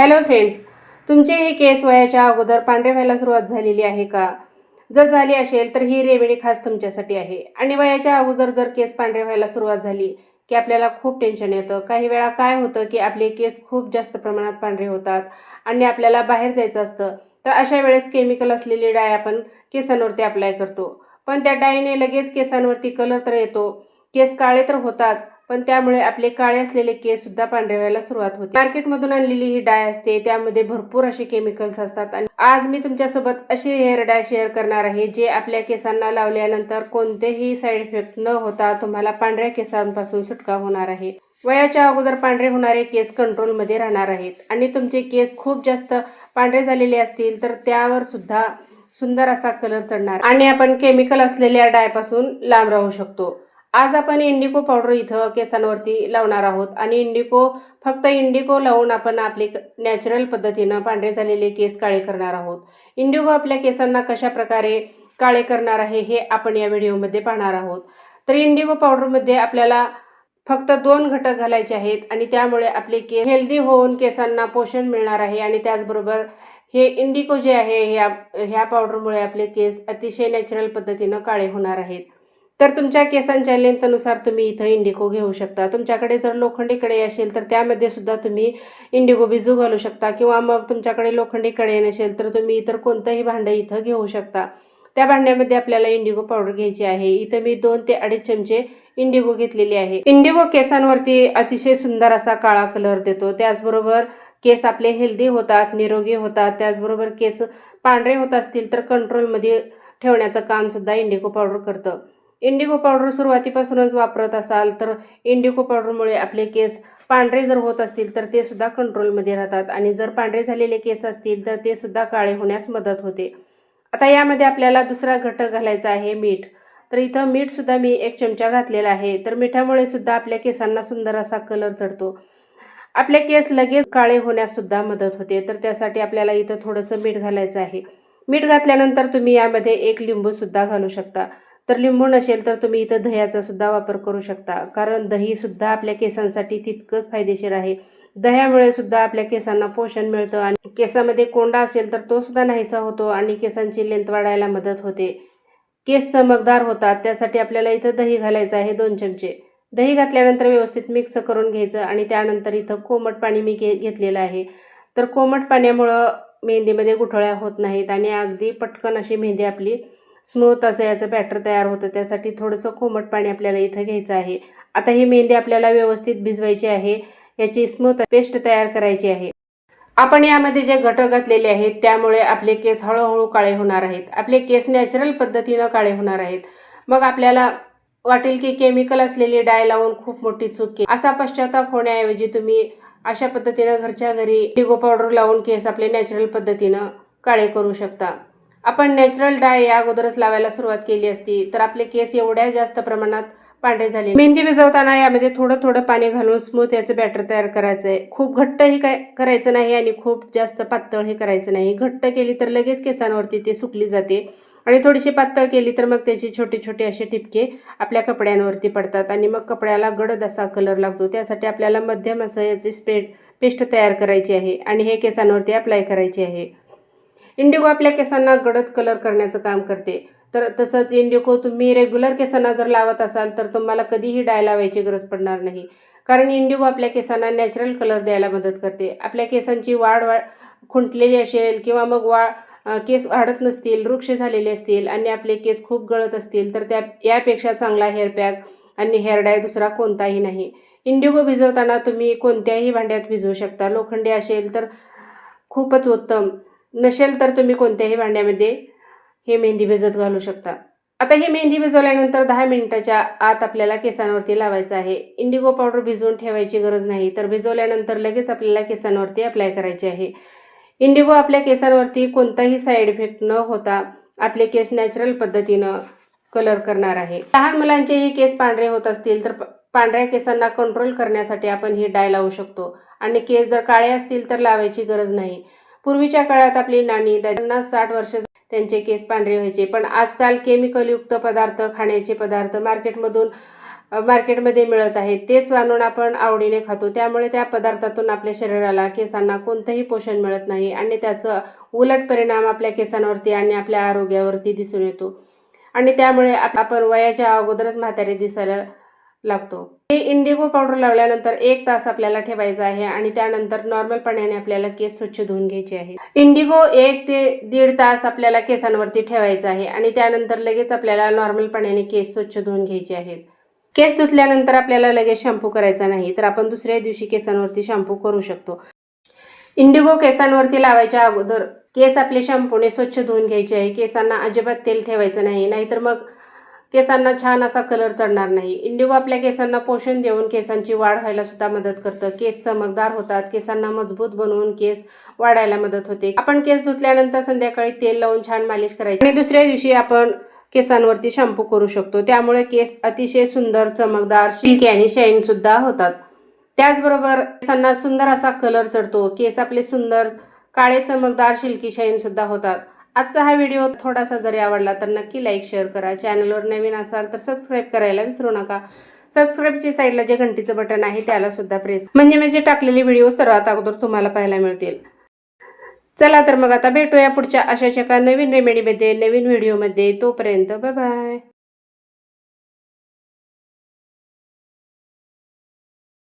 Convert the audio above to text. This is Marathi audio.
हॅलो फ्रेंड्स तुमचे हे केस वयाच्या अगोदर पांढरे व्हायला सुरुवात झालेली आहे का? जर झाली असेल तर ही रेमेडी खास तुमच्यासाठी आहे. आणि वयाच्या अगोदर जर केस पांढरे व्हायला सुरुवात झाली की आपल्याला खूप टेन्शन येतं. काही वेळा काय होतं की आपले केस खूप जास्त प्रमाणात पांढरे होतात आणि आपल्याला बाहेर जायचं असतं. तर अशा वेळेस केमिकल असलेली डाय आपण केसांवरती अप्लाय करतो. पण त्या डायने लगेच केसांवरती कलर तर येतो. केस काळे तर होतात पण त्यामुळे आपले काळे असलेले केस सुद्धा पांढरे व्हायला सुरुवात होते. मार्केटमधून आणलेली ही डाय असते त्यामध्ये भरपूर असे केमिकल्स असतात आणि आज मी तुमच्यासोबत असे हेअर डाय शेअर करणार आहे जे आपल्या केसांना लावल्यानंतर कोणतेही साईड इफेक्ट न होता तुम्हाला पांढऱ्या केसांपासून सुटका होणार आहे. वयाच्या अगोदर पांढरे होणारे केस कंट्रोलमध्ये राहणार आहेत आणि तुमचे केस खूप जास्त पांढरे झालेले असतील तर त्यावर सुद्धा सुंदर असा कलर चढणार. आणि आपण केमिकल असलेल्या डायपासून लांब राहू शकतो. आज आपण इंडिको पावडर इथं केसांवरती लावणार आहोत. आणि इंडिको फक्त इंडिको लावून आपण आपले नॅचरल पद्धतीनं पांढरे झालेले केस काळे करणार आहोत. इंडिगो आपल्या केसांना कशा प्रकारे काळे करणार आहे हे आपण या व्हिडिओमध्ये पाहणार आहोत. तर इंडिगो पावडरमध्ये आपल्याला फक्त दोन घटक घालायचे आहेत आणि त्यामुळे आपले केस हेल्दी होऊन केसांना पोषण मिळणार आहे. आणि त्याचबरोबर हे इंडिको जे आहे ह्या ह्या पावडरमुळे आपले केस अतिशय नॅचरल पद्धतीनं काळे होणार आहेत. तर तुमच्या केसांच्या लेंथनुसार तुम्ही इथं इंडिगो घेऊ शकता. तुमच्याकडे जर लोखंडी कढई असेल तर त्यामध्ये सुद्धा तुम्ही इंडिगो भिजू घालू शकता. किंवा मग तुमच्याकडे लोखंडी कढई नसेल तर तुम्ही इतर कोणतंही भांडं इथं घेऊ शकता. त्या भांड्यामध्ये आपल्याला इंडिगो पावडर घ्यायची आहे. इथं मी दोन ते अडीच चमचे इंडिगो घेतलेली आहे. इंडिगो केसांवरती अतिशय सुंदर असा काळा कलर देतो. त्याचबरोबर केस आपले हेल्दी होतात निरोगी होतात. त्याचबरोबर केस पांढरे होत असतील तर कंट्रोलमध्ये ठेवण्याचं काम सुद्धा इंडिगो पावडर करतं. इंडिगो पावडर सुरुवातीपासूनच वापरत असाल तर इंडिगो पावडरमुळे आपले केस पांढरे जर होत असतील तर ते सुद्धा कंट्रोलमध्ये राहतात. आणि जर पांढरे झालेले केस असतील तर ते सुद्धा काळे होण्यास मदत होते. आता यामध्ये आपल्याला दुसरा घटक घालायचा आहे मीठ. तर इथं मीठसुद्धा मी एक चमचा घातलेला आहे. तर मिठामुळे सुद्धा आपल्या केसांना सुंदर असा कलर चढतो. आपले केस लगेच काळे होण्याससुद्धा मदत होते. तर त्यासाठी आपल्याला इथं थोडंसं मीठ घालायचं आहे. मीठ घातल्यानंतर तुम्ही यामध्ये एक लिंबूसुद्धा घालू शकता. तर लिंबू नसेल तर तुम्ही इथं दह्याचा सुद्धा वापर करू शकता. कारण दहीसुद्धा आपल्या केसांसाठी तितकंच फायदेशीर आहे. दह्यामुळे सुद्धा आपल्या केसांना पोषण मिळतं आणि केसामध्ये कोंडा असेल तर तो सुद्धा नाहीसा होतो आणि केसांची लेंथ वाढायला मदत होते. केस चमकदार होतात त्यासाठी आपल्याला इथं दही घालायचं आहे दोन चमचे. दही घातल्यानंतर व्यवस्थित मिक्स करून घ्यायचं आणि त्यानंतर इथं कोमट पाणी मी घे घेतलेलं आहे. तर कोमट पाण्यामुळं मेहंदीमध्ये गुठळ्या होत नाहीत आणि अगदी पटकन अशी मेहंदी आपली स्मूथ असं याचं बॅटर तयार होतं. त्यासाठी थोडंसं कोमट पाणी आपल्याला इथं घ्यायचं आहे. आता ही मेहंदी आपल्याला व्यवस्थित भिजवायची आहे. याची स्मूथ पेस्ट तयार करायची आहे. आपण यामध्ये जे घटक घातलेले आहेत त्यामुळे आपले केस हळूहळू काळे होणार आहेत. आपले केस नॅचरल पद्धतीनं काळे होणार आहेत. मग आपल्याला वाटेल की केमिकल असलेली डाय लावून खूप मोठी चूक केली. असा पश्चाताप होण्याऐवजी तुम्ही अशा पद्धतीनं घरच्या घरी डिगो पावडर लावून केस आपले नॅचरल पद्धतीनं काळे करू शकता. आपण नॅचरल डाय या अगोदरच लावायला सुरुवात केली असती तर आपले केस एवढ्या जास्त प्रमाणात पांढरे झाले. मेहंदी भिजवताना यामध्ये थोडं थोडं पाणी घालून स्मूथ याचं बॅटर तयार करायचं आहे खूप घट्टही काय करायचं नाही आणि खूप जास्त पातळ हे करायचं नाही. घट्ट केली तर लगेच केसांवरती ते सुकली जाते. आणि थोडीशी पातळ केली तर मग त्याचे छोटे छोटे असे ठिपके आपल्या कपड्यांवरती पडतात आणि मग कपड्याला गडद असा कलर लागतो. त्यासाठी आपल्याला मध्यम असं याची स्पेट पेस्ट तयार करायची आहे आणि हे केसांवरती अप्लाय करायची आहे. इंडिगो आपल्या केसांना गडद कलर करण्याचं काम करते. तर तसंच इंडिगो तुम्ही रेग्युलर केसांना जर लावत असाल तर तुम्हाला कधीही डाय लावायची गरज पडणार नाही. कारण इंडिगो आपल्या केसांना नॅचरल कलर द्यायला मदत करते. आपल्या केसांची वाढ वा खुंटलेली असेल किंवा मग वा केस वाढत नसतील वृक्ष झालेले असतील आणि आपले केस खूप गळत असतील तर त्या यापेक्षा चांगला हेअर पॅक आणि हेअर डाय दुसरा कोणताही नाही. इंडिगो भिजवताना तुम्ही कोणत्याही भांड्यात भिजवू शकता. लोखंडी असेल तर खूपच उत्तम. नसेल तर तुम्ही कोणत्याही भांड्यामध्ये हे मेहंदी भिजत घालू शकता. आता ही मेहंदी भिजवल्यानंतर दहा मिनिटाच्या आत आपल्याला केसांवरती लावायचं आहे. इंडिगो पावडर भिजवून ठेवायची गरज नाही तर भिजवल्यानंतर लगेच आपल्याला केसांवरती अप्लाय करायची आहे. इंडिगो आपल्या केसांवरती कोणताही साईड इफेक्ट न होता आपले केस नॅचरल पद्धतीनं कलर करणार आहे. लहान मुलांचेही केस पांढरे होत असतील तर पांढऱ्या केसांना कंट्रोल करण्यासाठी आपण ही डाय लावू शकतो. आणि केस जर काळे असतील तर लावायची गरज नाही. पूर्वीच्या काळात आपली नाणी पन्नास साठ वर्ष त्यांचे केस पांढरे व्हायचे पण आजकाल केमिकलयुक्त पदार्थ खाण्याचे पदार्थ मार्केटमधून मार्केटमध्ये मिळत आहेत. तेच आणून आपण आवडीने खातो. त्यामुळे त्या पदार्थातून आपल्या शरीराला केसांना कोणतंही पोषण मिळत नाही आणि त्याचं उलट परिणाम आपल्या केसांवरती आणि आपल्या आरोग्यावरती दिसून येतो. आणि त्यामुळे आपण वयाच्या अगोदरच म्हातारे दिसायला लागतो. हे इंडिगो पावडर लावल्यानंतर एक तास आपल्याला ठेवायचा आहे आणि त्यानंतर नॉर्मल पाण्याने आपल्याला केस स्वच्छ धुवून घ्यायचे आहे इंडिगो एक ते दीड तास आपल्याला केसांवरती ठेवायचा आहे आणि त्यानंतर लगेच आपल्याला नॉर्मल पाण्याने केस स्वच्छ धुवून घ्यायचे आहेत. केस धुतल्यानंतर आपल्याला लगेच शॅम्पू करायचा नाही तर आपण दुसऱ्या दिवशी केसांवरती शॅम्पू करू शकतो. इंडिगो केसांवरती लावायच्या अगोदर केस आपले शॅम्पूने स्वच्छ धुवून घ्यायचे आहे. केसांना अजिबात तेल ठेवायचं नाही नाहीतर मग केसांना छान असा कलर चढणार नाही. इंडिगो आपल्या केसांना पोषण देऊन केसांची वाढ व्हायला सुद्धा मदत करतं. केस चमकदार होतात. केसांना मजबूत बनवून केस वाढायला मदत होते. आपण केस धुतल्यानंतर संध्याकाळी तेल लावून छान मालिश करायची. आणि दुसऱ्या दिवशी आपण केसांवरती शॅम्पू करू शकतो. त्यामुळे केस अतिशय सुंदर चमकदार शिल्की आणि शाईन सुद्धा होतात. त्याचबरोबर केसांना सुंदर असा कलर चढतो. केस आपले सुंदर काळे चमकदार शिल्की शाईन सुद्धा होतात. आजचा हा व्हिडिओ थोडासा जरी आवडला तर नक्की लाईक शेअर करा. चॅनलवर नवीन असाल तर सबस्क्राईब करायला विसरू नका. सबस्क्राईबच्या साईडला जे घंटीचं बटन आहे त्याला सुद्धा प्रेस म्हणजे म्हणजे टाकलेले व्हिडिओ सर्वात अगोदर तुम्हाला पाहायला मिळतील. चला तर मग आता भेटूया पुढच्या अशाच एका नवीन रेमेडीमध्ये नवीन व्हिडिओमध्ये तोपर्यंत बाय बाय